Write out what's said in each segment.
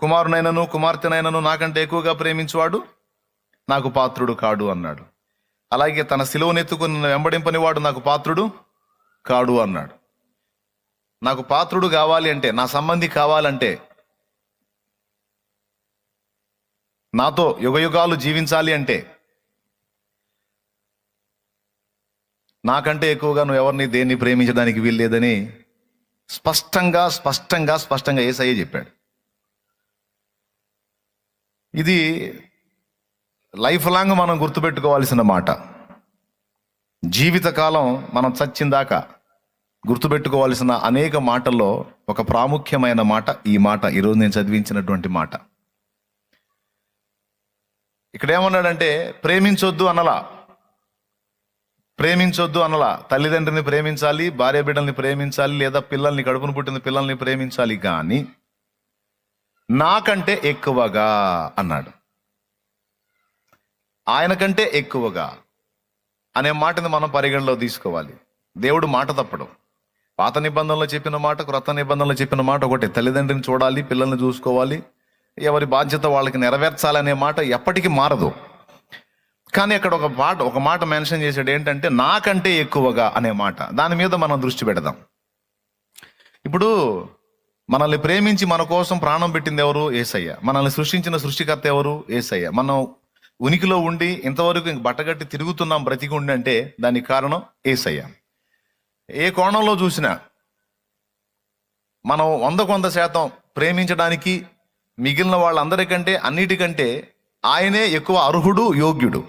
కుమారునైనను కుమార్తెనైనను నాకంటే ఎక్కువగా ప్రేమించువాడు నాకు పాత్రుడు కాడు అన్నాడు. అలాగే తన సిలువనెత్తుకుని నన్ను వెంబడింపని వాడు నాకు పాత్రుడు కాడు అన్నాడు. నాకు పాత్రుడు కావాలి అంటే నా సంబంధి కావాలంటే నాతో యుగయుగాలు జీవించాలి అంటే నాకంటే ఎక్కువగా నువ్వు ఎవరిని దేన్ని ప్రేమించడానికి వీల్లేదని స్పష్టంగా స్పష్టంగా స్పష్టంగా ఏసయ్య చెప్పాడు. ఇది లైఫ్ లాంగ్ మనం గుర్తుపెట్టుకోవాల్సిన మాట. జీవితకాలం మనం చచ్చిందాకా గుర్తుపెట్టుకోవాల్సిన అనేక మాటల్లో ఒక ప్రాముఖ్యమైన మాట ఈ మాట ఈరోజు నేను చదివించినటువంటి మాట. ఇక్కడ ఏమన్నాడంటే ప్రేమించొద్దు అనలా. ప్రేమించొద్దు అనలా. తల్లిదండ్రిని ప్రేమించాలి భార్య బిడ్డల్ని ప్రేమించాలి లేదా పిల్లల్ని కడుపును పుట్టిన పిల్లల్ని ప్రేమించాలి కానీ నాకంటే ఎక్కువగా అన్నాడు. ఆయన కంటే ఎక్కువగా అనే మాటని మనం పరిగణలో తీసుకోవాలి. దేవుడు మాట తప్పడు. పాత నిబంధనలో చెప్పిన మాట క్రొత్త నిబంధనలో చెప్పిన మాట ఒకటి. తల్లిదండ్రిని చూడాలి పిల్లల్ని చూసుకోవాలి ఎవరి బాధ్యత వాళ్ళకి నెరవేర్చాలనే మాట ఎప్పటికీ మారదు. కానీ అక్కడ ఒక మాట ఒక మాట మెన్షన్ చేశాడు ఏంటంటే నాకంటే ఎక్కువగా అనే మాట. దాని మీద మనం దృష్టి పెడదాం. ఇప్పుడు మనల్ని ప్రేమించి మన కోసం ప్రాణం పెట్టింది ఎవరు? ఏసయ్య. మనల్ని సృష్టించిన సృష్టికర్త ఎవరు? ఏసయ్య. మనం ఉనికిలో ఉండి ఇంతవరకు ఇంక బట్టగట్టి తిరుగుతున్నాం బ్రతికి ఉండి అంటే దానికి కారణం ఏసయ్య. ఏ కోణంలో చూసినా మనం వంద కొంత శాతం ప్రేమించడానికి మిగిలిన వాళ్ళందరికంటే అన్నిటికంటే ఆయనే ఎక్కువ అర్హుడు యోగ్యుడు.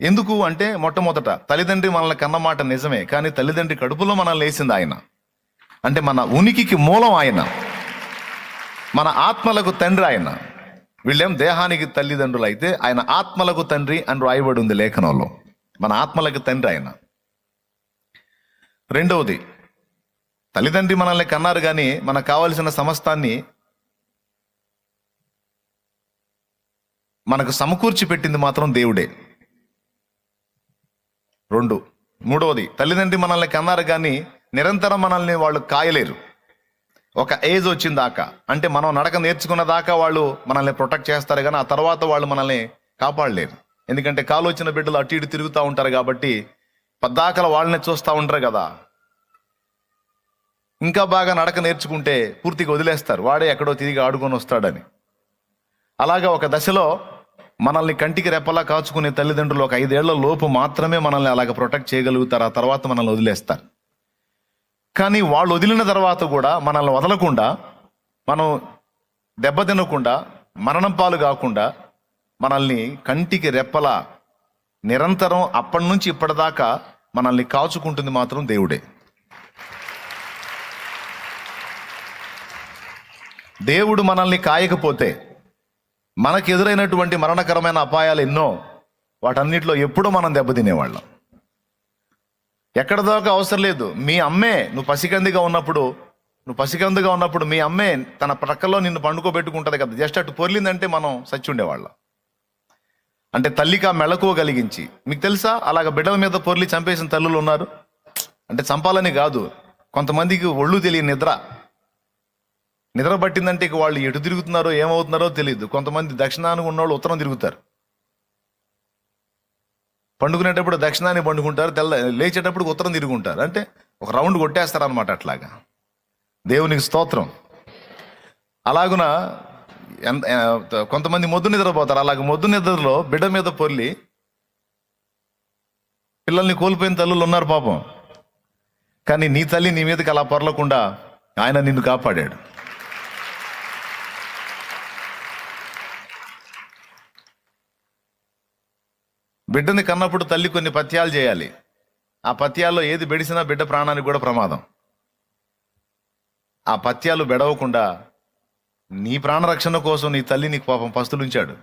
ఎందుకు అంటే మొట్టమొదట తల్లిదండ్రి మనల్ని కన్నమాట నిజమే కానీ తల్లిదండ్రి కడుపులో మనల్ని వేసింది ఆయన. అంటే మన ఉనికికి మూలం ఆయన. మన ఆత్మలకు తండ్రి ఆయన. వీళ్ళేం దేహానికి తల్లిదండ్రులు అయితే ఆయన ఆత్మలకు తండ్రి అని రాయబడి ఉంది లేఖనంలో. మన ఆత్మలకు తండ్రి ఆయన. రెండవది తల్లిదండ్రి మనల్ని కన్నారు కానీ మనకు కావలసిన సమస్తాన్ని మనకు సమకూర్చి పెట్టింది మాత్రం దేవుడే. రెండు మూడవది తల్లిదండ్రి మనల్ని కన్నారు కానీ నిరంతరం మనల్ని వాళ్ళు కాయలేరు. ఒక ఏజ్ వచ్చిన దాకా. అంటే మనం నడక నేర్చుకున్న దాకా వాళ్ళు మనల్ని ప్రొటెక్ట్ చేస్తారు కానీ ఆ తర్వాత వాళ్ళు మనల్ని కాపాడలేరు. ఎందుకంటే కాలు వచ్చిన బిడ్డలు అటు ఇటు తిరుగుతూ ఉంటారు కాబట్టి పద్దాకల వాళ్ళని చూస్తూ ఉంటారు కదా. ఇంకా బాగా నడక నేర్చుకుంటే పూర్తిగా వదిలేస్తారు. వాడే ఎక్కడో తిరిగి ఆడుకొని వస్తాడని. అలాగా ఒక దశలో మనల్ని కంటికి రెప్పలా కాచుకునే తల్లిదండ్రులు ఒక ఐదేళ్ళ లోపు మాత్రమే మనల్ని అలాగ ప్రొటెక్ట్ చేయగలుగుతారు. ఆ తర్వాత మనల్ని వదిలేస్తారు. కానీ వాళ్ళు వదిలిన తర్వాత కూడా మనల్ని వదలకుండా మనం దెబ్బతినకుండా మరణం పాలు కాకుండా మనల్ని కంటికి రెప్పలా నిరంతరం అప్పటి నుంచి ఇప్పటిదాకా మనల్ని కాచుకుంటుంది మాత్రం దేవుడే. దేవుడు మనల్ని కాయకపోతే మనకు ఎదురైనటువంటి మరణకరమైన అపాయాలు ఎన్నో వాటన్నిటిలో ఎప్పుడూ మనం దెబ్బతినేవాళ్ళం. ఎక్కడ దాకా అవసరం లేదు. మీ అమ్మే నువ్వు పసికందిగా ఉన్నప్పుడు నువ్వు పసికందుగా ఉన్నప్పుడు మీ అమ్మే తన ప్రక్కలో నిన్ను పండుకోబెట్టుకుంటుంది కదా. జస్ట్ అటు పొర్లిందంటే మనం సచ్చి ఉండేవాళ్ళం అంటే తల్లికి ఆ మెళకువ కలిగించి. మీకు తెలుసా? అలాగ బిడ్డల మీద పొర్లి చంపేసిన తల్లులు ఉన్నారు. అంటే చంపాలని కాదు. కొంతమందికి ఒళ్ళు తెలియని నిద్ర. నిద్ర పట్టిందంటే ఇక వాళ్ళు ఎటు తిరుగుతున్నారో ఏమవుతున్నారో తెలియదు కొంతమంది దక్షిణానికి ఉన్నవాళ్ళు ఉత్తరం తిరుగుతారు. పండుకునేటప్పుడు దక్షిణాన్ని పండుకుంటారు తెల్ల లేచేటప్పుడు ఉత్తరం తిరుగుంటారు. అంటే ఒక రౌండ్ కొట్టేస్తారు అనమాట అట్లాగా. దేవునికి స్తోత్రం. అలాగున ఎంత కొంతమంది మొద్దు నిద్రపోతారు. అలాగ మొద్దు నిద్రలో బిడ్డ మీద పొల్లి పిల్లల్ని కోల్పోయిన తల్లులు ఉన్నారు పాపం. కానీ నీ తల్లి నీ మీదకి అలా పొరలకుండా ఆయన నిన్ను కాపాడాడు. బిడ్డని కన్నప్పుడు తల్లి కొన్ని పత్యాలు చేయాలి. ఆ పత్యాల్లో ఏది బెడిసినా బిడ్డ ప్రాణానికి కూడా ప్రమాదం. ఆ పత్యాలు బెడవకుండా నీ ప్రాణరక్షణ కోసం నీ తల్లి నీకు పాపం పస్తులుంచాడు.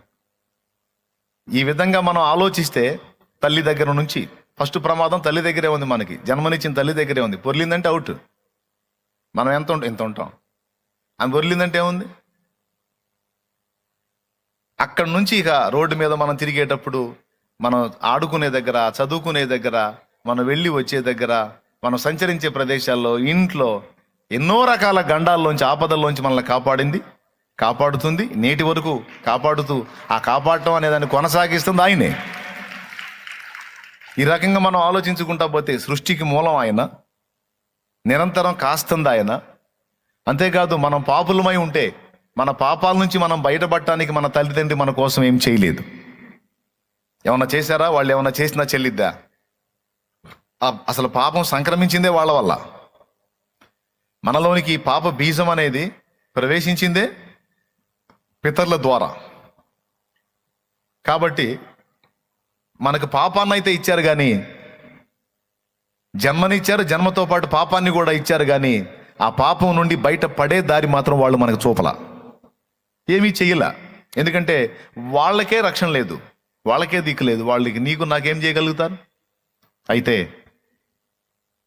ఈ విధంగా మనం ఆలోచిస్తే తల్లి దగ్గర నుంచి ఫస్ట్ ప్రమాదం తల్లి దగ్గరే ఉంది మనకి. జన్మనిచ్చిన తల్లి దగ్గరే ఉంది. పొర్లిందంటే అవుట్. మనం ఎంత ఉంటాం ఎంత ఉంటాం? ఆమె పొర్లిందంటే ఏముంది? అక్కడి నుంచి ఇక రోడ్డు మీద మనం తిరిగేటప్పుడు మనం ఆడుకునే దగ్గర చదువుకునే దగ్గర మనం వెళ్ళి వచ్చే దగ్గర మనం సంచరించే ప్రదేశాల్లో ఇంట్లో ఎన్నో రకాల గండాల్లోంచి ఆపదల్లోంచి మనల్ని కాపాడింది కాపాడుతుంది నేటి వరకు కాపాడుతూ ఆ కాపాడటం అనే దాన్ని కొనసాగిస్తుంది ఆయనే. ఈ రకంగా మనం ఆలోచించుకుంటా పోతే సృష్టికి మూలం ఆయన నిరంతరం కాస్తుంది ఆయన. అంతేకాదు మనం పాపులమై ఉంటే మన పాపాల నుంచి మనం బయటపడటానికి మన తల్లిదండ్రి మన కోసం ఏం చేయలేదు. ఏమన్నా చేశారా? వాళ్ళు ఏమన్నా చేసినా చెల్లిద్దా? అసలు పాపం సంక్రమించిందే వాళ్ళ వల్ల. మనలోనికి పాప బీజం అనేది ప్రవేశించిందే పితరుల ద్వారా. కాబట్టి మనకు పాపాన్ని అయితే ఇచ్చారు కానీ జన్మనిచ్చారు జన్మతో పాటు పాపాన్ని కూడా ఇచ్చారు కానీ ఆ పాపం నుండి బయట పడే దారి మాత్రం వాళ్ళు మనకు చూపల. ఏమీ చెయ్యల. ఎందుకంటే వాళ్ళకే రక్షణ లేదు. వాళ్ళకే దిక్కు లేదు వాళ్ళకి నీకు నాకేం చేయగలుగుతారు? అయితే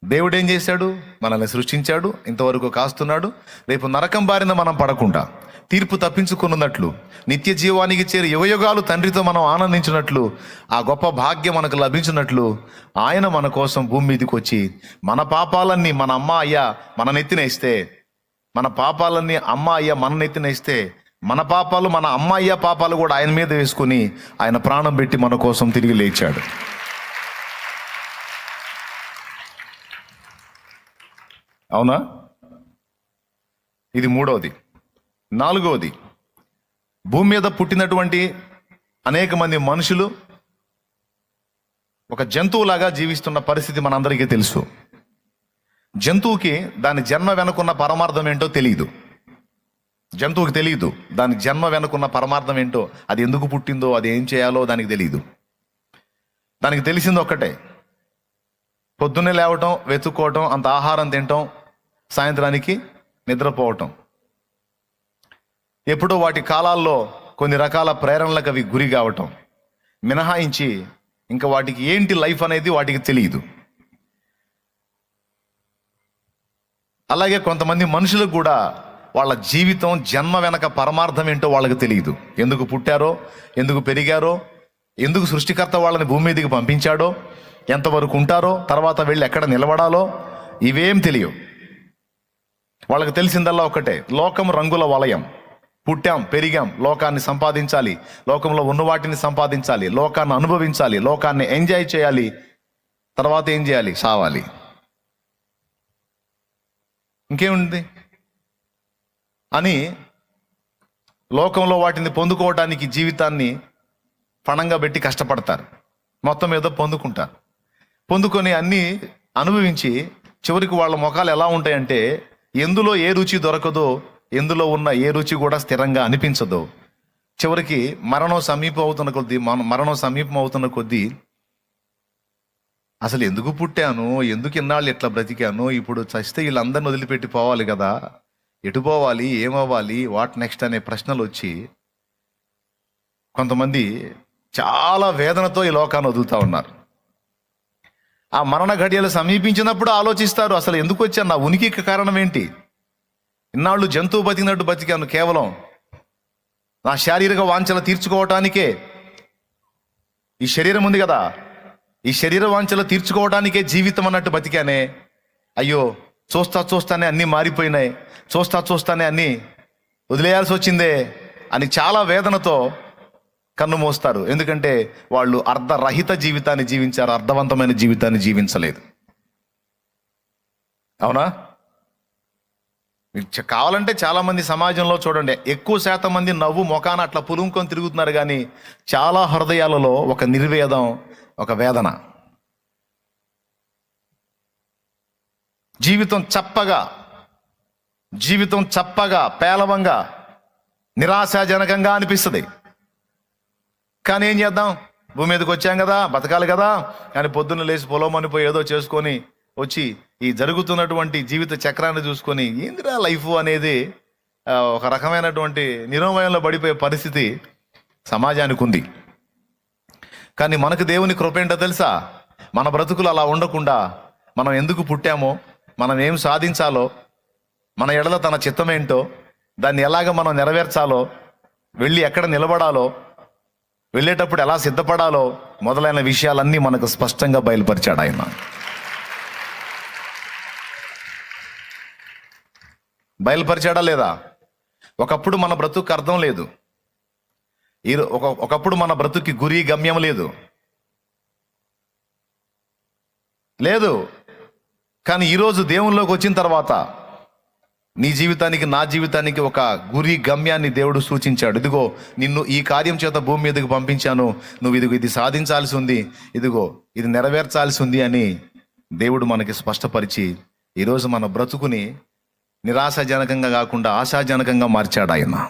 దేవుడు ఏం చేశాడు? మనల్ని సృష్టించాడు ఇంతవరకు కాస్తున్నాడు. రేపు నరకం బారిన మనం పడకుండా తీర్పు తప్పించుకున్నట్లు నిత్య జీవానికి చేరి యువయుగాలు తండ్రితో మనం ఆనందించినట్లు ఆ గొప్ప భాగ్యం మనకు లభించినట్లు ఆయన మన కోసం భూమి మీదకి వచ్చి మన పాపాలన్నీ మన అమ్మ అయ్య మన నెత్తినేస్తే మన పాపాలన్నీ అమ్మ అయ్య మన నెత్తినేస్తే మన పాపాలు మన అమ్మయ్య పాపాలు కూడా ఆయన మీద వేసుకుని ఆయన ప్రాణం పెట్టి మన కోసం తిరిగి లేచాడు. అవునా? ఇది మూడవది నాలుగవది భూమి మీద పుట్టినటువంటి అనేక మంది మనుషులు ఒక జంతువులాగా జీవిస్తున్న పరిస్థితి మనందరికీ తెలుసు. జంతువుకి దాని జన్మ వెనుకున్న పరమార్థం ఏంటో తెలియదు జంతువుకి తెలియదు దాని జన్మ వెనుకున్న పరమార్థం ఏంటో అది ఎందుకు పుట్టిందో అది ఏం చేయాలో దానికి తెలియదు దానికి తెలిసింది ఒక్కటే. పొద్దున్నే లేవటం వెతుక్కోవటం అంత ఆహారం తినటం సాయంత్రానికి నిద్రపోవటం. ఎప్పుడో వాటి కాలాల్లో కొన్ని రకాల ప్రేరణలకు అవి గురి కావటం. మినహాయించి ఇంకా వాటికి ఏంటి లైఫ్ అనేది వాటికి తెలియదు అలాగే కొంతమంది మనుషులకు కూడా వాళ్ళ జీవితం జన్మ వెనక పరమార్థం ఏంటో వాళ్ళకి తెలియదు. ఎందుకు పుట్టారో ఎందుకు పెరిగారో ఎందుకు సృష్టికర్త వాళ్ళని భూమి మీదకి పంపించాడో ఎంతవరకు ఉంటారో తర్వాత వెళ్ళి ఎక్కడ నిలబడాలో ఇవేం తెలియవు. వాళ్ళకి తెలిసిందల్లా ఒకటే లోకం రంగుల వలయం. పుట్టాం పెరిగాం లోకాన్ని సంపాదించాలి లోకంలో ఉన్న వాటిని సంపాదించాలి లోకాన్ని అనుభవించాలి లోకాన్ని ఎంజాయ్ చేయాలి తర్వాత ఏం చేయాలి? సావాలి. ఇంకేముంది? అని లోకంలో వాటిని పొందుకోవడానికి జీవితాన్ని పణంగా పెట్టి కష్టపడతారు. మొత్తం ఏదో పొందుకుంటారు. పొందుకొని అన్నీ అనుభవించి చివరికి వాళ్ళ ముఖాలు ఎలా ఉంటాయంటే ఎందులో ఏ రుచి దొరకదో ఎందులో ఉన్న ఏ రుచి కూడా స్థిరంగా అనిపించదో. చివరికి మరణం సమీపం అవుతున్న కొద్దీ మరణం సమీపం అవుతున్న కొద్దీ అసలు ఎందుకు పుట్టాను? ఎందుకు ఇన్నాళ్ళు ఇట్లా బ్రతికాను? ఇప్పుడు చస్తే వీళ్ళందరిని వదిలిపెట్టి పోవాలి కదా. ఎటు పోవాలి ఏమవ్వాలి వాట్ నెక్స్ట్ అనే ప్రశ్నలు వచ్చి కొంతమంది చాలా వేదనతో ఈ లోకాన్ని వదులుతూ ఉన్నారు. ఆ మరణ ఘడియలు సమీపించినప్పుడు ఆలోచిస్తారు అసలు ఎందుకు వచ్చాను నా ఉనికికి కారణం ఏంటి? ఇన్నాళ్ళు జంతువు బతికినట్టు బతికాను కేవలం. నా శారీరక వాంఛలు తీర్చుకోవటానికే. ఈ శరీరం ఉంది కదా ఈ శరీర వాంఛలు తీర్చుకోవడానికే జీవితం అన్నట్టు బతికానే. అయ్యో చూస్తా చూస్తానే అన్నీ మారిపోయినాయి. చూస్తా చూస్తానే అన్నీ వదిలేయాల్సి వచ్చిందే అని చాలా వేదనతో కన్ను మోస్తారు. ఎందుకంటే వాళ్ళు అర్ధరహిత జీవితాన్ని జీవించారు అర్థవంతమైన జీవితాన్ని జీవించలేదు. అవునా? మీకు కావాలంటే చాలామంది సమాజంలో చూడండి ఎక్కువ శాతం మంది నవ్వు మొఖాన అట్లా పులుముకొని తిరుగుతున్నారు కానీ చాలా హృదయాలలో ఒక నిర్వేదం ఒక వేదన. జీవితం చప్పగా జీవితం చప్పగా పేలవంగా నిరాశాజనకంగా అనిపిస్తుంది. కానీ ఏం చేద్దాం? భూమి మీదకి వచ్చాం కదా బతకాలి కదా. కానీ పొద్దున్న లేచి పొలం పోయి ఏదో చేసుకొని వచ్చి ఈ జరుగుతున్నటువంటి జీవిత చక్రాన్ని చూసుకొని ఏందిరా లైఫ్ అనేది? ఒక రకమైనటువంటి నిరోమయంలో పడిపోయే పరిస్థితి సమాజానికి ఉంది. కానీ మనకు దేవుని కృప ఏంటో తెలుసా? మన బ్రతుకులు అలా ఉండకుండా మనం ఎందుకు పుట్టామో మనం ఏం సాధించాలో మన ఎడల తన చిత్తమేంటో దాన్ని ఎలాగ మనం నెరవేర్చాలో వెళ్ళి ఎక్కడ నిలబడాలో వెళ్ళేటప్పుడు ఎలా సిద్ధపడాలో మొదలైన విషయాలన్నీ మనకు స్పష్టంగా బయలుపరిచాడు ఆయన. బయలుపరిచాడా లేదా? ఒకప్పుడు మన బ్రతుకు అర్థం లేదు. ఈ ఒక ఒకప్పుడు మన బ్రతుకి గురి గమ్యం లేదు. లేదు. కానీ ఈరోజు దేవునిలోకి వచ్చిన తర్వాత నీ జీవితానికి నా జీవితానికి ఒక గురి గమ్యాన్ని దేవుడు సూచించాడు. ఇదిగో నిన్ను ఈ కార్యం చేత భూమి మీదకి పంపించాను. నువ్వు ఇదిగో ఇది సాధించాల్సి ఉంది. ఇదిగో ఇది నెరవేర్చాల్సి ఉంది అని దేవుడు మనకి స్పష్టపరిచి ఈరోజు మన బ్రతుకుని నిరాశాజనకంగా కాకుండా ఆశాజనకంగా మార్చాడు ఆయన.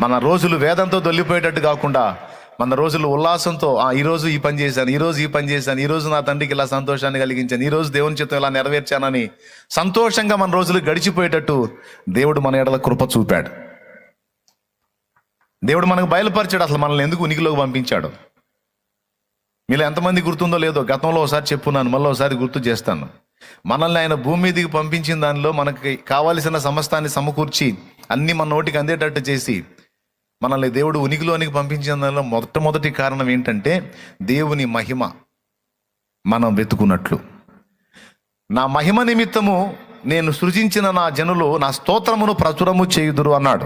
మన రోజులు వేదంతో దొల్లిపోయేటట్టు కాకుండా మన రోజులు ఉల్లాసంతో ఆ ఈ ఈ పని చేశాను ఈరోజు ఈ పని చేశాను ఈ రోజు నా తండ్రికి ఇలా సంతోషాన్ని కలిగించాను ఈరోజు దేవుని చిత్తం ఇలా నెరవేర్చానని సంతోషంగా మన రోజులు గడిచిపోయేటట్టు దేవుడు మన ఎడల కృప చూపాడు. దేవుడు మనకు బయలుపరిచాడు అసలు మనల్ని ఎందుకు ఉనికిలోకి పంపించాడు? మీలో ఎంతమంది గుర్తుందో లేదో గతంలో ఒకసారి చెప్పున్నాను మళ్ళీ ఒకసారి గుర్తు చేస్తాను. మనల్ని ఆయన భూమి మీదకి పంపించిన దానిలో మనకి కావలసిన సమస్తాన్ని సమకూర్చి అన్ని మన నోటికి అందేటట్టు చేసి మనల్ని దేవుడు ఉనికిలోనికి పంపించిన మొట్టమొదటి కారణం ఏంటంటే దేవుని మహిమ మనం వెతుకున్నట్లు. నా మహిమ నిమిత్తము నేను సృజించిన నా జనులు నా స్తోత్రమును ప్రచురము చేయుదురు అన్నాడు.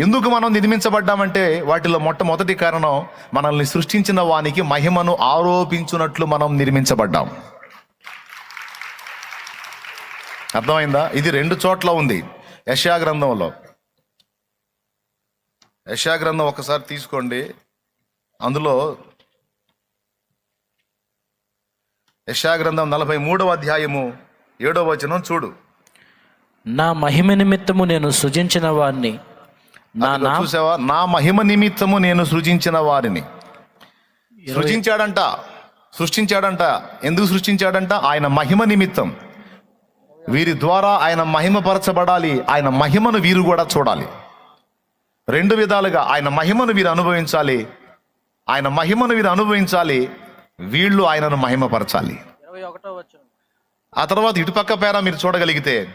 ఎందుకు మనం నిర్మించబడ్డామంటే వాటిలో మొట్టమొదటి కారణం మనల్ని సృష్టించిన వానికి మహిమను ఆరోపించున్నట్లు మనం నిర్మించబడ్డాం. అర్థమైందా? ఇది రెండు చోట్ల ఉంది. యశా గ్రంథంలో యశా గ్రంథం ఒకసారి తీసుకోండి. అందులో యశా గ్రంథం నలభై మూడవ అధ్యాయము ఏడవ వచనం చూడు. నా మహిమ నిమిత్తము నేను సృజించిన వారిని. నా చూసావా? నా మహిమ నిమిత్తము నేను సృజించిన వారిని. సృజించాడంట. సృష్టించాడంట. ఎందుకు సృష్టించాడంట? ఆయన మహిమ నిమిత్తం. వీరి ద్వారా ఆయన మహిమపరచబడాలి. ఆయన మహిమను వీరు కూడా చూడాలి. రెండు విధాలుగా ఆయన మహిమను వీరు అనుభవించాలి. ఆయన మహిమను వీరు అనుభవించాలి. వీళ్ళు ఆయనను మహిమపరచాలి. ఆ తర్వాత ఇటుపక్క పేర మీరు చూడగలిగితే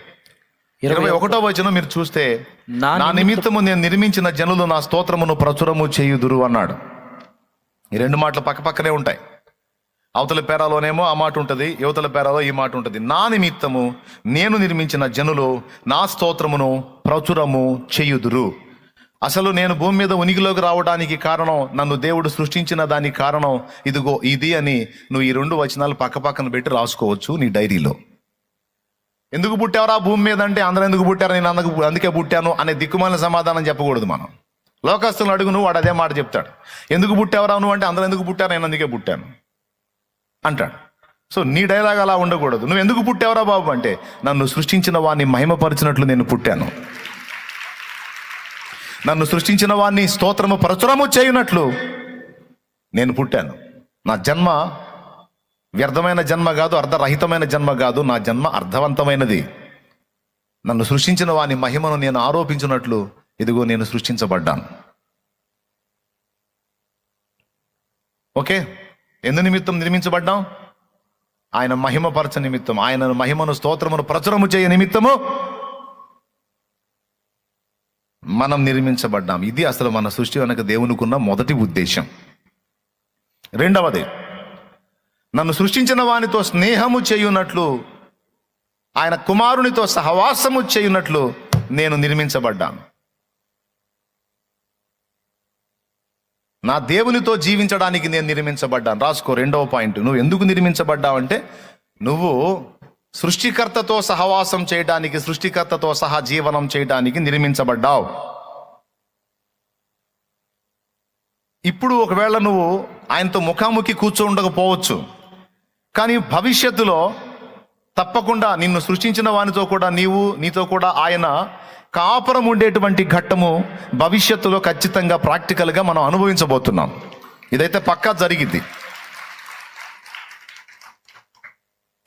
ఇరవై ఒకటో వచనం మీరు చూస్తే నా నా నిమిత్తము నేను నిర్మించిన జనులు నా స్తోత్రమును ప్రచురము చేయుదురు అన్నాడు. ఈ రెండు మాటలు పక్క పక్కనే ఉంటాయి. అవతల పేరాలోనేమో ఆ మాట ఉంటుంది యువతల పేరాలో ఈ మాట ఉంటుంది. నా నిమిత్తము నేను నిర్మించిన జనులు నా స్తోత్రమును ప్రచురము చేయుదురు అసలు నేను భూమి మీద ఉనికిలోకి రావడానికి కారణం నన్ను దేవుడు సృష్టించిన దానికి కారణం ఇదిగో ఇది అని నువ్వు ఈ రెండు వచనాలు పక్క పక్కన పెట్టి రాసుకోవచ్చు నీ డైరీలో. ఎందుకు పుట్టావరా భూమి మీద అంటే అందరూ ఎందుకు పుట్టారు? నేను అందుకు అందుకే పుట్టాను అనే దిక్కుమాలిన సమాధానం చెప్పకూడదు మనం. లోకస్తులను అడుగు నువ్వు వాడు అదే మాట చెప్తాడు. ఎందుకు పుట్టావరా నువ్వు అంటే అందరూ ఎందుకు పుట్టారు? నేను అందుకే పుట్టాను. అంటాడు. సో నీ డైలాగ్ అలా ఉండకూడదు. నువ్వు ఎందుకు పుట్టావరా బాబు అంటే నన్ను సృష్టించిన వాడిని మహిమపరిచినట్లు నేను పుట్టాను. నన్ను సృష్టించిన వాడిని స్తోత్రము ప్రచురము చేయునట్లు నేను పుట్టాను. నా జన్మ వ్యర్థమైన జన్మ కాదు అర్ధరహితమైన జన్మ కాదు నా జన్మ అర్థవంతమైనది. నన్ను సృష్టించిన వాని మహిమను నేను ఆరోపించినట్లు ఇదిగో నేను సృష్టించబడ్డాను. ఓకే? ఎందు నిమిత్తం నిర్మించబడ్డాం? ఆయన మహిమపరచ నిమిత్తం ఆయన మహిమను స్తోత్రమును ప్రచురము చేయ నిమిత్తము మనం నిర్మించబడ్డాం. ఇది అసలు మన సృష్టి వెనక దేవునికున్న మొదటి ఉద్దేశం రెండవది నన్ను సృష్టించిన వానితో స్నేహము చేయునట్లు ఆయన కుమారునితో సహవాసము చేయునట్లు నేను నిర్మించబడ్డాను. నా దేవునితో జీవించడానికి నేను నిర్మించబడ్డాను. రాసుకో రెండవ పాయింట్. నువ్వు ఎందుకు నిర్మించబడ్డావంటే నువ్వు సృష్టికర్తతో సహవాసం చేయడానికి సృష్టికర్తతో సహా జీవనం చేయడానికి నిర్మించబడ్డావు. ఇప్పుడు ఒకవేళ నువ్వు ఆయనతో ముఖాముఖి కూర్చో ఉండకపోవచ్చు కానీ భవిష్యత్తులో తప్పకుండా నిన్ను సృష్టించిన వానితో కూడా నీవు నీతో కూడా ఆయన కాపురం ఉండేటువంటి ఘట్టము భవిష్యత్తులో ఖచ్చితంగా ప్రాక్టికల్గా మనం అనుభవించబోతున్నాం. ఇదైతే పక్కా జరిగింది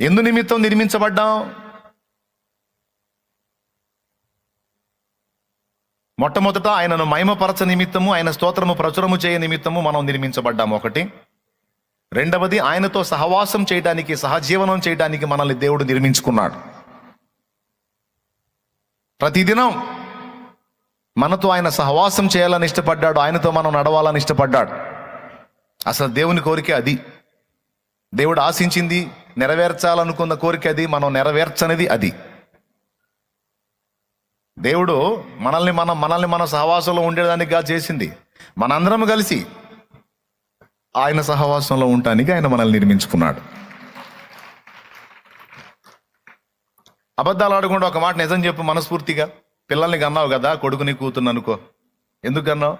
ఎందు నిమిత్తం నిర్మించబడ్డాం? మొట్టమొదట ఆయనను మహిమపరచ నిమిత్తము ఆయన స్తోత్రము ప్రచురము చేయ నిమిత్తము మనం నిర్మించబడ్డాము ఒకటి. రెండవది ఆయనతో సహవాసం చేయడానికి సహజీవనం చేయడానికి మనల్ని దేవుడు నిర్మించుకున్నాడు. ప్రతిదినం మనతో ఆయన సహవాసం చేయాలని ఇష్టపడ్డాడు ఆయనతో మనం నడవాలని ఇష్టపడ్డాడు. అసలు దేవుని కోరిక అది. దేవుడు ఆశించింది నెరవేర్చాలనుకున్న కోరిక అది మనం నెరవేర్చనిది అది. దేవుడు మనల్ని మనం మనల్ని మన సహవాసంలో ఉండేదానిగా చేసింది. మనందరం కలిసి ఆయన సహవాసంలో ఉండటానికి ఆయన మనల్ని నిర్మించుకున్నాడు. అబద్ధాలు ఆడకుండా ఒక మాట నిజం చెప్పు మనస్ఫూర్తిగా. పిల్లల్ని కన్నావు కదా కొడుకుని కూతురు అనుకో. ఎందుకు కన్నావు?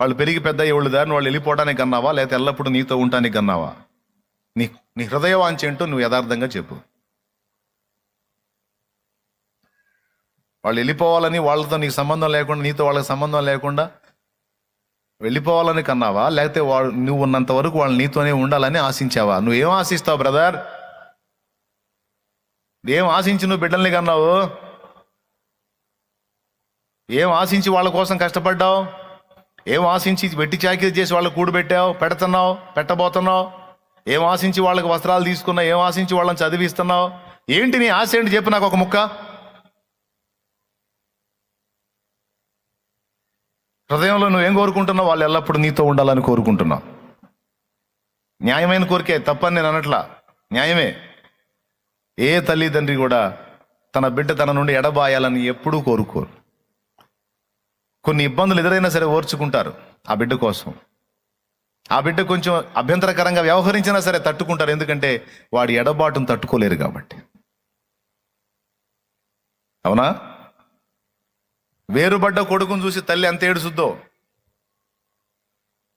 వాళ్ళు పెరిగి పెద్ద ఎవళ్ళు దారిని వాళ్ళు వెళ్ళిపోవడానికి కన్నావా లేకపోతే ఎల్లప్పుడూ నీతో ఉండటానికి కన్నావా? నీ నీ హృదయ ఏంటో నువ్వు యథార్థంగా చెప్పు. వాళ్ళు వెళ్ళిపోవాలని వాళ్ళతో నీకు సంబంధం లేకుండా నీతో వాళ్ళకి సంబంధం లేకుండా వెళ్ళిపోవాలని కన్నావా? లేకపోతే వాళ్ళు నువ్వు ఉన్నంత వరకు వాళ్ళు నీతోనే ఉండాలని ఆశించావా? నువ్వేం ఆశిస్తావు బ్రదర్? ఏం ఆశించి నువ్వు బిడ్డల్ని కన్నావు? ఏం ఆశించి వాళ్ళ కోసం కష్టపడ్డావు? ఏం ఆశించి వెట్టి చాకిరీ చేసి వాళ్ళకు కూడబెట్టావు పెడుతున్నావు? పెట్టబోతున్నావు? ఏం ఆశించి వాళ్ళకి వస్త్రాలు తీసుకున్నా ఏం ఆశించి వాళ్ళని చదివిస్తున్నావు? ఏంటి నీ ఆశ ఏంటి? చెప్పు నాకు ఒక ముక్క. హృదయంలో నువ్వేం కోరుకుంటున్నావు? వాళ్ళు ఎల్లప్పుడూ నీతో ఉండాలని కోరుకుంటున్నావు. న్యాయమైన కోరికే తప్పని నేను అనట్లా. న్యాయమే. ఏ తల్లిదండ్రి కూడా తన బిడ్డ తన నుండి ఎడబాయాలని ఎప్పుడూ కోరుకోరు. కొన్ని ఇబ్బందులు ఎదురైనా సరే ఓర్చుకుంటారు ఆ బిడ్డ కోసం. ఆ బిడ్డ కొంచెం అభ్యంతరకరంగా వ్యవహరించినా సరే తట్టుకుంటారు. ఎందుకంటే వాడి ఎడబాటును తట్టుకోలేరు కాబట్టి. అవునా? వేరుబడ్డ కొడుకును చూసి తల్లి ఎంత ఏడుచుద్దో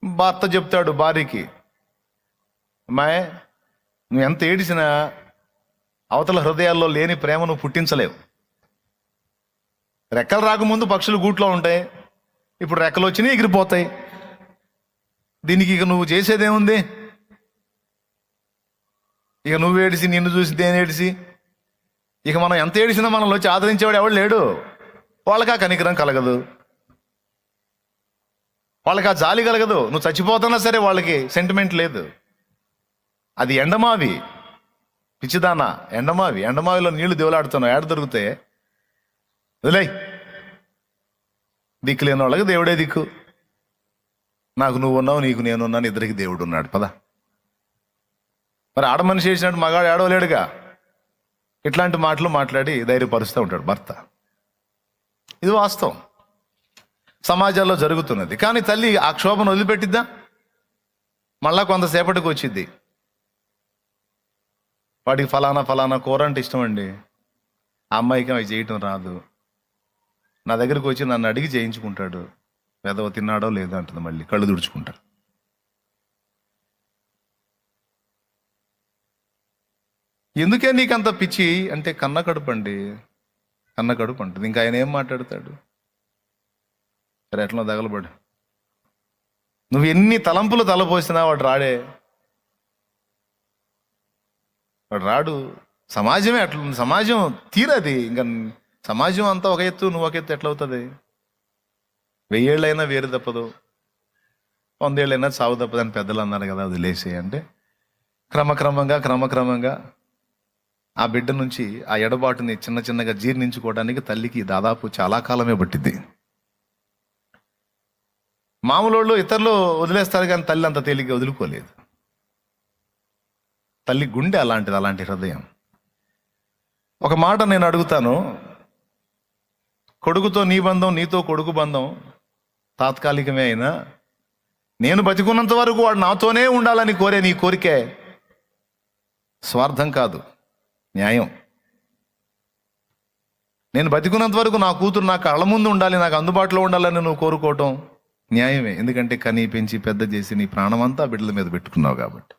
భర్త చెప్తాడు భార్యకి అమ్మాయి నువ్వు ఎంత ఏడిసినా అవతల హృదయాల్లో లేని ప్రేమను పుట్టించలేవు. రెక్కలు రాకముందు పక్షులు గూట్లో ఉంటాయి ఇప్పుడు రెక్కలు వచ్చినాయి ఎగిరిపోతాయి. దీనికి ఇక నువ్వు చేసేదేముంది? ఇక నువ్వు ఏడిసి నిన్ను చూసి దేని ఏడిసి. ఇక మనం ఎంత ఏడిసినా మనల్ని వచ్చి ఆదరించేవాడు ఎవడు లేడు. వాళ్ళకి ఆ కనికరం కలగదు. వాళ్ళకి ఆ జాలి కలగదు. నువ్వు చచ్చిపోతున్నా సరే వాళ్ళకి సెంటిమెంట్ లేదు. అది ఎండమావి. పిచ్చిదానా ఎండమావి. ఎండమావిలో నీళ్ళు దేవులాడుతున్నావు. ఏడ దొరికితే వదిలే దిక్కు లేని వాళ్ళకి దేవుడే దిక్కు. నాకు నువ్వు ఉన్నావు నీకు నేను ఉన్నాను ఇద్దరికి దేవుడు ఉన్నాడు. పద. మరి ఆడ మనిషి చేసినట్టు మగాడు ఏడవలేడుగా ఇట్లాంటి మాటలు మాట్లాడి ధైర్యపరుస్తూ ఉంటాడు భర్త. ఇది వాస్తవం. సమాజాల్లో జరుగుతున్నది. కానీ తల్లి ఆ క్షోభను వదిలిపెట్టిద్దా? మళ్ళా కొంతసేపటికి వచ్చిద్ది. వాడికి ఫలానా ఫలానా కూర అంటే ఇష్టం అండి. ఆ అమ్మాయికి అవి చేయటం రాదు. నా దగ్గరికి వచ్చి నన్ను అడిగి చేయించుకుంటాడు. వెదవ తిన్నాడో లేదో అంటుంది మళ్ళీ. కళ్ళు తుడుచుకుంటాడు ఎందుకే నీకంత పిచ్చి? అంటే కన్న కడుపు అండి. కన్న కడుపు అంటుంది. ఇంకా ఆయన ఏం మాట్లాడతాడు? సరే ఎట్లా తగలబడు. నువ్వు ఎన్ని తలంపులు తలపోసినా వాడు రాడే. వాడు రాడు. సమాజమే అట్లా ఉంది. సమాజం తీరది. ఇంకా సమాజం అంతా ఒక ఎత్తు నువ్వు ఒక ఎత్తు ఎట్లవుతుంది? వెయ్యేళ్ళైనా వేరు తప్పదు. వందేళ్ళైనా చావు తప్పదు అని పెద్దలు అన్నారు కదా అది అంటే క్రమక్రమంగా క్రమక్రమంగా ఆ బిడ్డ నుంచి ఆ ఎడబాటుని చిన్న చిన్నగా జీర్ణించుకోవడానికి తల్లికి దాదాపు చాలా కాలమే పట్టింది మామూలు వాళ్ళు ఇతరులు వదిలేస్తారు కానీ తల్లి అంత తేలిగ్గా వదులుకోలేదు. తల్లి గుండె అలాంటిది అలాంటి హృదయం. ఒక మాట నేను అడుగుతాను. కొడుకుతో నీ బంధం నీతో కొడుకు బంధం తాత్కాలికమే అయినా నేను బతికున్నంత వరకు వాడు నాతోనే ఉండాలని కోరే నీ కోరికే స్వార్థం కాదు న్యాయం. నేను బతికున్నంత వరకు నా కూతురు నా కళ్ళ ముందు ఉండాలి నాకు అందుబాటులో ఉండాలని నువ్వు కోరుకోవటం న్యాయమే. ఎందుకంటే కనీ పెంచి పెద్ద చేసి నీ ప్రాణమంతా బిడ్డల మీద పెట్టుకున్నావు కాబట్టి.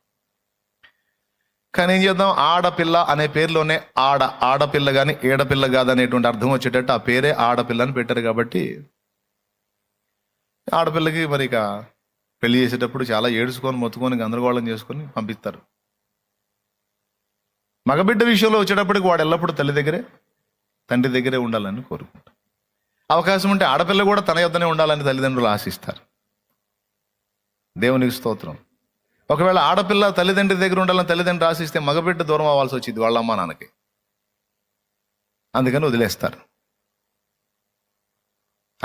కానీ ఏం చేద్దాం? ఆడపిల్ల అనే పేరులోనే ఆడ ఆడపిల్ల కానీ ఏడపిల్ల కాదనేటువంటి అర్థం వచ్చేటట్టు ఆ పేరే ఆడపిల్ల అని పెట్టారు కాబట్టి ఆడపిల్లకి మరి ఇక పెళ్ళి చేసేటప్పుడు చాలా ఏడుచుకొని మొత్తుకొని గందరగోళం చేసుకొని పంపిస్తారు. మగబిడ్డ విషయంలో వచ్చేటప్పటికి వాడు ఎల్లప్పుడూ తల్లి దగ్గరే తండ్రి దగ్గరే ఉండాలని కోరుకుంటారు. అవకాశం ఉంటే ఆడపిల్ల కూడా తన యొద్దనే ఉండాలని తల్లిదండ్రులు ఆశిస్తారు. దేవునికి స్తోత్రం. ఒకవేళ ఆడపిల్ల తల్లిదండ్రి దగ్గర ఉండాలని తల్లిదండ్రులు ఆశిస్తే మగబిడ్డ దూరం అవ్వాల్సి వచ్చింది వాళ్ళ అమ్మ నాన్నకి. అందుకని వదిలేస్తారు.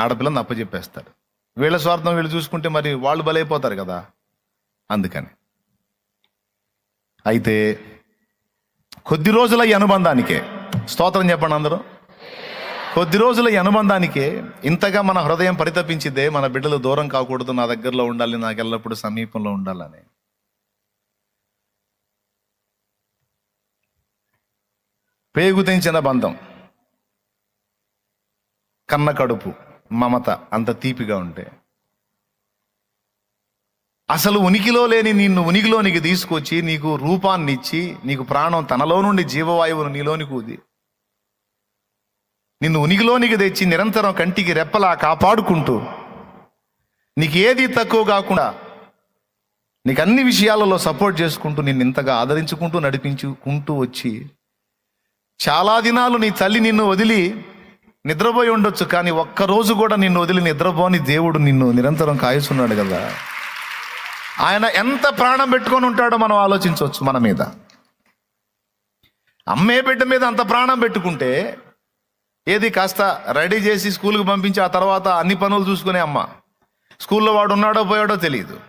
ఆడపిల్లని అప్పచెప్పేస్తారు వీళ్ళ స్వార్థం వీళ్ళు చూసుకుంటే మరి వాళ్ళు బలైపోతారు కదా. అందుకని. అయితే కొద్ది రోజుల ఈ అనుబంధానికే స్తోత్రం చెప్పండి అందరూ. కొద్ది రోజుల ఈ అనుబంధానికే ఇంతగా మన హృదయం పరితపించిదే మన బిడ్డలు దూరం కాకూడదు నా దగ్గరలో ఉండాలి నాకు ఎల్లప్పుడూ సమీపంలో ఉండాలని. పేగు తెంచిన బంధం కన్న కడుపు. మమత అంత తీపిగా ఉంటే. అసలు ఉనికిలో లేని నిన్ను ఉనికిలోనికి తీసుకొచ్చి నీకు రూపాన్ని ఇచ్చి నీకు ప్రాణం తనలో నుండి జీవవాయువును నీలోనికి ఊది నిన్ను ఉనికిలోనికి తెచ్చి నిరంతరం కంటికి రెప్పలా కాపాడుకుంటూ నీకు ఏది తక్కువ కాకుండా నీకు అన్ని విషయాలలో సపోర్ట్ చేసుకుంటూ నిన్ను ఇంతగా ఆదరించుకుంటూ నడిపించుకుంటూ వచ్చి చాలా దినాలు నీ తల్లి నిన్ను వదిలి నిద్రపోయి ఉండొచ్చు కానీ ఒక్కరోజు కూడా నిన్ను వదిలి నిద్రపోని దేవుడు నిన్ను నిరంతరం కాయుస్తున్నాడు కదా. ఆయన ఎంత ప్రాణం పెట్టుకొని ఉంటాడో మనం ఆలోచించవచ్చు మన మీద. అమ్మే బిడ్డ మీద అంత ప్రాణం పెట్టుకుంటే ఏది కాస్త రెడీ చేసి స్కూల్కి పంపించి ఆ తర్వాత అన్ని పనులు చూసుకునే అమ్మ. స్కూల్లో వాడు ఉన్నాడో పోయాడో తెలియదు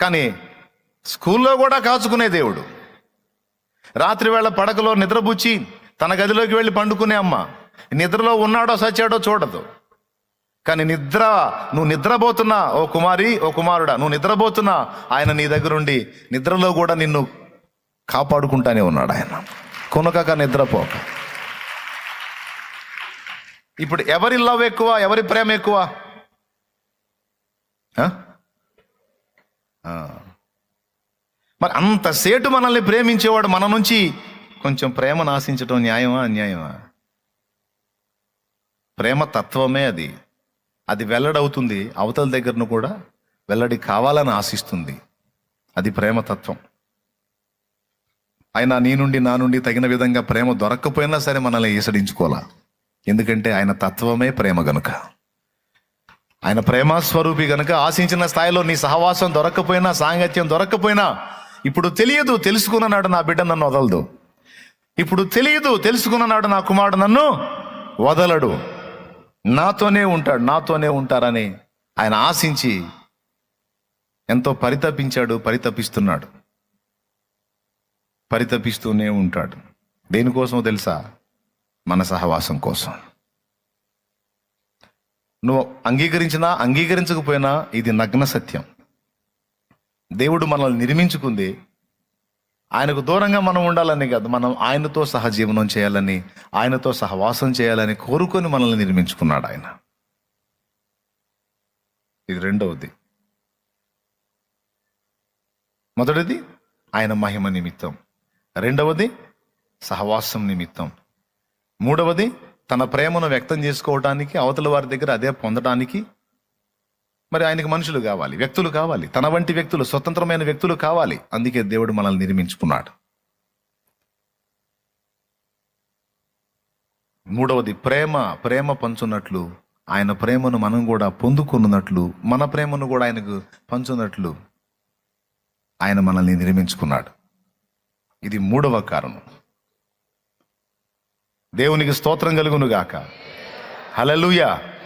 కానీ స్కూల్లో కూడా కాచుకునే దేవుడు. రాత్రి వేళ పడకలో నిద్రపుచ్చి తన గదిలోకి వెళ్ళి పండుకునే అమ్మ. నిద్రలో ఉన్నాడో సచ్చాడో చూడదు. కానీ నిద్ర నువ్వు నిద్రపోతున్నా ఓ కుమారి ఓ కుమారుడా నువ్వు నిద్రపోతున్నా ఆయన నీ దగ్గరుండి నిద్రలో కూడా నిన్ను కాపాడుకుంటానే ఉన్నాడు ఆయన. కొనకక నిద్రపోక. ఇప్పుడు ఎవరి లవ్ ఎక్కువ ఎవరి ప్రేమ ఎక్కువ? మరి అంత సేటు మనల్ని ప్రేమించేవాడు మన నుంచి కొంచెం ప్రేమను ఆశించడం న్యాయమా? అన్యాయమా? ప్రేమ తత్వమే అది. అది వెల్లడవుతుంది అవతల దగ్గరను కూడా వెల్లడి కావాలని ఆశిస్తుంది. అది ప్రేమ తత్వం. ఆయన నీ నుండి నా నుండి తగిన విధంగా ప్రేమ దొరక్కపోయినా సరే మనల్ని ఈసడించుకోవాలా ఎందుకంటే ఆయన తత్వమే ప్రేమ గనుక. ఆయన ప్రేమ స్వరూపి గనుక ఆశించిన స్థాయిలో నీ సహవాసం దొరక్కపోయినా సాంగత్యం దొరక్కపోయినా ఇప్పుడు తెలియదు తెలుసుకున్నాడు నా బిడ్డ నన్ను వదలదు. ఇప్పుడు తెలియదు తెలుసుకున్ననాడు నా కుమారుడు నన్ను వదలడు. నాతోనే ఉంటాడు నాతోనే ఉంటారని ఆయన ఆశించి ఎంతో పరితపించాడు పరితపిస్తున్నాడు. పరితపిస్తూనే ఉంటాడు. దేనికోసమో తెలుసా? మన సహవాసం కోసం. నువ్వు అంగీకరించినా అంగీకరించకపోయినా ఇది నగ్న సత్యం. దేవుడు మనల్ని నిర్మించుకుంది ఆయనకు దూరంగా మనం ఉండాలని కాదు మనం ఆయనతో సహజీవనం చేయాలని ఆయనతో సహవాసం చేయాలని కోరుకొని మనల్ని నిర్మించుకున్నాడు ఆయన. ఇది రెండవది. మొదటిది ఆయన మహిమ నిమిత్తం. రెండవది సహవాసం నిమిత్తం. మూడవది తన ప్రేమను వ్యక్తం చేసుకోవడానికి అవతల వారి దగ్గర అదే పొందడానికి మరి ఆయనకు మనుషులు కావాలి వ్యక్తులు కావాలి. తన వంటి వ్యక్తులు స్వతంత్రమైన వ్యక్తులు కావాలి. అందుకే దేవుడు మనల్ని నిర్మించుకున్నాడు. మూడవది ప్రేమ. ప్రేమ పంచున్నట్లు ఆయన ప్రేమను మనం కూడా పొందుకున్నట్లు మన ప్రేమను కూడా ఆయనకు పంచున్నట్లు ఆయన మనల్ని నిర్మించుకున్నాడు. ఇది మూడవ కారణం. దేవునికి స్తోత్రం కలుగును గాక హలలుయా